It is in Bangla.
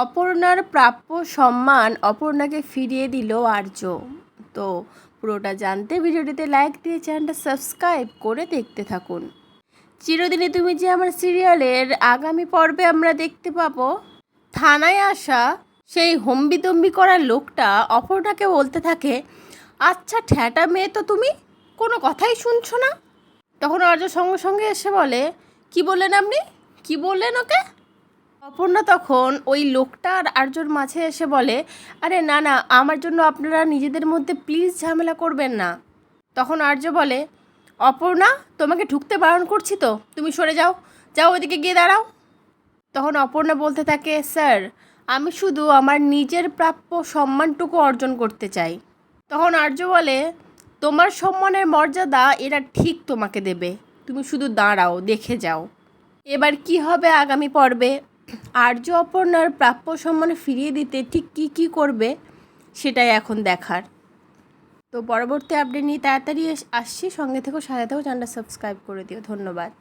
অপর্ণার প্রাপ্য সম্মান অপর্ণাকে ফিরিয়ে দিল আর্য। তো পুরোটা জানতে ভিডিওটিতে লাইক দিয়ে চ্যানেলটা সাবস্ক্রাইব করে দেখতে থাকুন। চিরদিনে তুমি যে আমার সিরিয়ালের আগামী পর্বে আমরা দেখতে পাবো, থানায় আসা সেই হম্বিতম্বি করা লোকটা অপর্ণাকে বলতে থাকে আচ্ছা ঠ্যাটা মেয়ে তো তুমি, কোনো কথাই শুনছো না? তখন আর্য সঙ্গে সঙ্গে এসে বলে, কি বললেন আপনি? কি বললেন ওকে? অপর্ণা তখন ওই লোকটা আর আর্যর মাঝে এসে বলে, আরে না না, আমার জন্য আপনারা নিজেদের মধ্যে প্লিজ ঝামেলা করবেন না। তখন আর্য বলে, অপর্ণা, তোমাকে ঢুকতে বারণ করছি তো, তুমি সরে যাও যাও ওইদিকে গিয়ে দাঁড়াও। তখন অপর্ণা বলতে থাকে, স্যার, আমি শুধু আমার নিজের প্রাপ্য সম্মানটুকু অর্জন করতে চাই। তখন আর্য বলে, তোমার সম্মানের মর্যাদা এরা ঠিক তোমাকে দেবে, তুমি শুধু দাঁড়াও, দেখে যাও। এবার কি হবে আগামী পর্বে? আর্য অপর্ণার প্রাপ্য সম্মান ফিরিয়ে দিতে ঠিক কি কি করবে, সেটাই এখন দেখার। তো পরবর্তী আপডেট নিয়ে তাড়াতাড়ি আসছি। সঙ্গে থেকেও সাথে থেকেও চ্যানেলটা সাবস্ক্রাইব করে দিও। ধন্যবাদ।